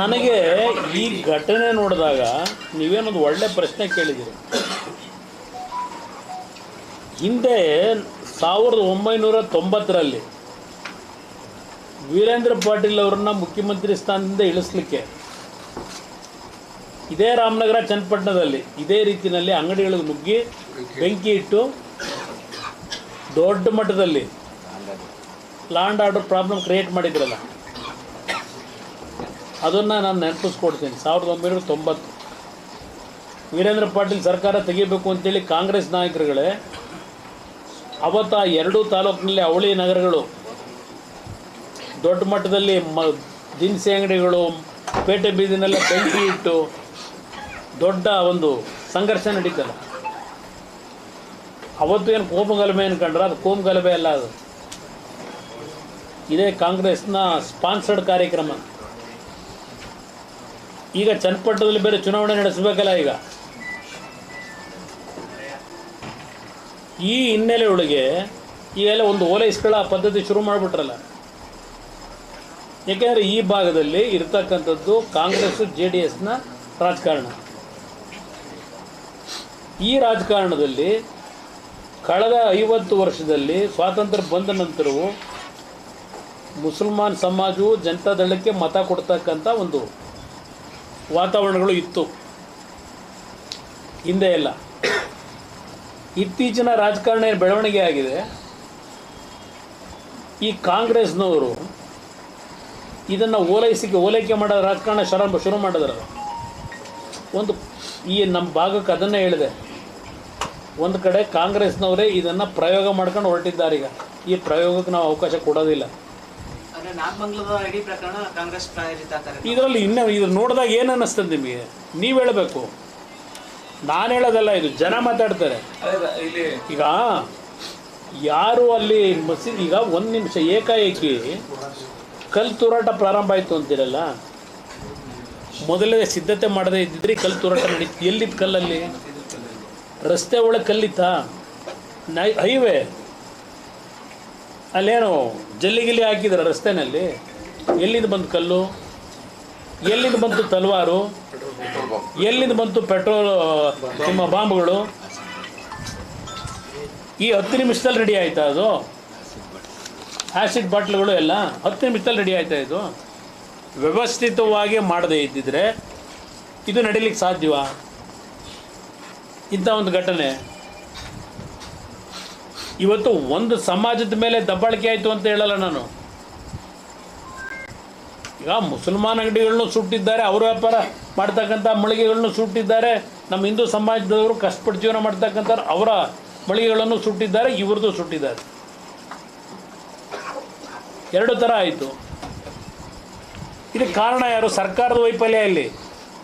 ನನಗೆ ಈ ಘಟನೆ ನೋಡಿದಾಗ ನೀವೇನೊಂದು ಒಳ್ಳೆ ಪ್ರಶ್ನೆ ಕೇಳಿದ್ದೀರಿ. ಹಿಂದೆ ಸಾವಿರದ ಒಂಬೈನೂರ ತೊಂಬತ್ತರಲ್ಲಿ ವೀರೇಂದ್ರ ಪಾಟೀಲ್ ಅವರನ್ನ ಮುಖ್ಯಮಂತ್ರಿ ಸ್ಥಾನದಿಂದ ಇಳಿಸ್ಲಿಕ್ಕೆ, ಇದೇ ರಾಮನಗರ ಚನ್ನಪಟ್ಟಣದಲ್ಲಿ ಇದೇ ರೀತಿಯಲ್ಲಿ ಅಂಗಡಿಗಳಿಗೆ ನುಗ್ಗಿ ಬೆಂಕಿ ಇಟ್ಟು ದೊಡ್ಡ ಮಟ್ಟದಲ್ಲಿ ಲ್ಯಾಂಡ್ ಆರ್ಡರ್ ಪ್ರಾಬ್ಲಮ್ ಕ್ರಿಯೇಟ್ ಮಾಡಿದ್ರಲ್ಲ ಅದನ್ನು ನಾನು ನೆನಪಿಸ್ಕೊಡ್ತೀನಿ. ಸಾವಿರದ ಒಂಬೈನೂರ ತೊಂಬತ್ತು. ವೀರೇಂದ್ರ ಪಾಟೀಲ್ ಸರ್ಕಾರ ತೆಗಿಬೇಕು ಅಂತೇಳಿ ಕಾಂಗ್ರೆಸ್ ನಾಯಕರುಗಳೇ, ಅವತ್ತು ಎರಡೂ ತಾಲೂಕಿನಲ್ಲಿ ಅವಳಿ ನಗರಗಳು, ದೊಡ್ಡ ಮಟ್ಟದಲ್ಲಿ ಮ, ದಿನಸಿ ಅಂಗಡಿಗಳು, ಪೇಟೆ ಬೀದಿನೆಲ್ಲ ಬೆಂಕಿ ಇಟ್ಟು ದೊಡ್ಡ ಒಂದು ಸಂಘರ್ಷ ನಡೀತಲ್ಲ ಅವತ್ತು ಏನು ಕೋಮು ಗಲಭೆ ಅನ್ಕೊಂಡ್ರೆ ಅದು ಕೋಮಗಲಭೆ ಅಲ್ಲ ಅದು. ಇದೇ ಕಾಂಗ್ರೆಸ್ನ ಸ್ಪಾನ್ಸರ್ಡ್ ಕಾರ್ಯಕ್ರಮ. ಈಗ ಚನ್ನಪಟ್ಟಣದಲ್ಲಿ ಬೇರೆ ಚುನಾವಣೆ ನಡೆಸಬೇಕಲ್ಲ ಈಗ. ಈ ಹಿನ್ನೆಲೆ ಒಳಗೆ ಈಗೆಲ್ಲ ಒಂದು ಓಲೈಸ್ಗಳ ಪದ್ಧತಿ ಶುರು ಮಾಡಿಬಿಟ್ರಲ್ಲ. ಏಕೆಂದರೆ ಈ ಭಾಗದಲ್ಲಿ ಇರ್ತಕ್ಕಂಥದ್ದು ಕಾಂಗ್ರೆಸ್, ಜೆ ಡಿ ಎಸ್ನ ರಾಜಕಾರಣ. ಈ ರಾಜಕಾರಣದಲ್ಲಿ ಕಳೆದ ಐವತ್ತು ವರ್ಷದಲ್ಲಿ ಸ್ವಾತಂತ್ರ್ಯ ಬಂದ ನಂತರವೂ ಮುಸಲ್ಮಾನ್ ಸಮಾಜವು ಜನತಾದಳಕ್ಕೆ ಮತ ಕೊಡ್ತಕ್ಕಂಥ ಒಂದು ವಾತಾವರಣಗಳು ಇತ್ತು. ಹಿಂದೆ ಎಲ್ಲ. ಇತ್ತೀಚಿನ ರಾಜಕಾರಣ ಬೆಳವಣಿಗೆ ಆಗಿದೆ. ಈ ಕಾಂಗ್ರೆಸ್ನವರು ಇದನ್ನು ಓಲೈಸಿಕೆ, ಓಲೈಕೆ ಮಾಡೋ ರಾಜಕಾರಣ ಶರ ಶುರು ಮಾಡಿದ್ರು. ಒಂದು ಈ ನಮ್ಮ ಭಾಗಕ್ಕೆ ಅದನ್ನೇ ಹೇಳಿದೆ. ಒಂದು ಕಡೆ ಕಾಂಗ್ರೆಸ್ನವರೇ ಇದನ್ನು ಪ್ರಯೋಗ ಮಾಡ್ಕೊಂಡು ಹೊರಟಿದ್ದಾರೆ ಈಗ. ಈ ಪ್ರಯೋಗಕ್ಕೆ ನಾವು ಅವಕಾಶ ಕೊಡೋದಿಲ್ಲ. ನಾಗಮಂಗಲದ ಇಡೀ ಪ್ರಕರಣ ಕಾಂಗ್ರೆಸ್ ಪ್ರಾಯೋಜಿತ ಕಾರ್ಯಕ್ರಮ ಇದರಲ್ಲಿ ಇನ್ನೂ ಇದು ನೋಡಿದಾಗ ಏನು ಅನ್ನಿಸ್ತದೆ ನಿಮಗೆ? ನೀವು ಹೇಳಬೇಕು. ನಾನು ಹೇಳೋದಲ್ಲ ಇದು ಜನ ಮಾತಾಡ್ತಾರೆ. ಈಗ ಯಾರು ಅಲ್ಲಿ ಮಸೀದಿ ಈಗ ಒಂದು ನಿಮಿಷ ಏಕಾಏಕಿ ಕಲ್ಲು ತೂರಾಟ ಪ್ರಾರಂಭ ಆಯಿತು ಅಂತೀರಲ್ಲ? ಮೊದಲೇ ಸಿದ್ಧತೆ ಮಾಡದೇ ಇದ್ದಿದ್ರೆ ಕಲ್ಲು ತೂರಾಟ ನಡೀತು ಎಲ್ಲಿತ್ತು ಕಲ್ಲಲ್ಲಿ? ರಸ್ತೆ ಒಳಗೆ ಕಲ್ಲಿತ್ತಾ? ನೈ ಹೈವೇ? ಅಲ್ಲೇನು ಜಲ್ಲಿ ಗಿಲ್ಲಿ ಹಾಕಿದ್ರ ರಸ್ತೆನಲ್ಲಿ. ಎಲ್ಲಿಂದ ಬಂತು ಕಲ್ಲು? ಎಲ್ಲಿಂದ ಬಂತು ತಲವಾರು? ಎಲ್ಲಿಂದ ಬಂತು ಪೆಟ್ರೋಲ್, ನಿಮ್ಮ ಬಾಂಬ್ಗಳು? ಈ ಹತ್ತು ನಿಮಿಷದಲ್ಲಿ ರೆಡಿ ಆಯ್ತಾ ಅದು? ಆ್ಯಸಿಡ್ ಬಾಟ್ಲ್ಗಳು ಎಲ್ಲ ಹತ್ತು ನಿಮಿಷದಲ್ಲಿ ರೆಡಿ ಆಯ್ತಾ ಇದು? ವ್ಯವಸ್ಥಿತವಾಗಿ ಮಾಡದೇ ಇದ್ದಿದ್ರೆ ಇದು ನಡೀಲಿಕ್ಕೆ ಸಾಧ್ಯವಾ? ಇಂಥ ಒಂದು ಘಟನೆ. ಇವತ್ತು ಒಂದು ಸಮಾಜದ ಮೇಲೆ ದಬ್ಬಾಳಿಕೆ ಆಯಿತು ಅಂತ ಹೇಳಲ್ಲ ನಾನು. ಈಗ ಮುಸಲ್ಮಾನ್ ಅಂಗಡಿಗಳನ್ನು ಸುಟ್ಟಿದ್ದಾರೆ, ಅವ್ರ ವ್ಯಾಪಾರ ಮಾಡ್ತಕ್ಕಂಥ ಮಳಿಗೆಗಳನ್ನು ಸುಟ್ಟಿದ್ದಾರೆ, ನಮ್ಮ ಹಿಂದೂ ಸಮಾಜದವರು ಕಷ್ಟಪಟ್ಟು ಜೀವನ ಮಾಡ್ತಕ್ಕಂಥ ಅವರ ಮಳಿಗೆಗಳನ್ನು ಸುಟ್ಟಿದ್ದಾರೆ, ಇವ್ರದ್ದು ಸುಟ್ಟಿದ್ದಾರೆ. ಎರಡು ಥರ ಆಯಿತು. ಇದಕ್ಕೆ ಕಾರಣ ಯಾರು? ಸರ್ಕಾರದ ವೈಫಲ್ಯ ಇಲ್ಲಿ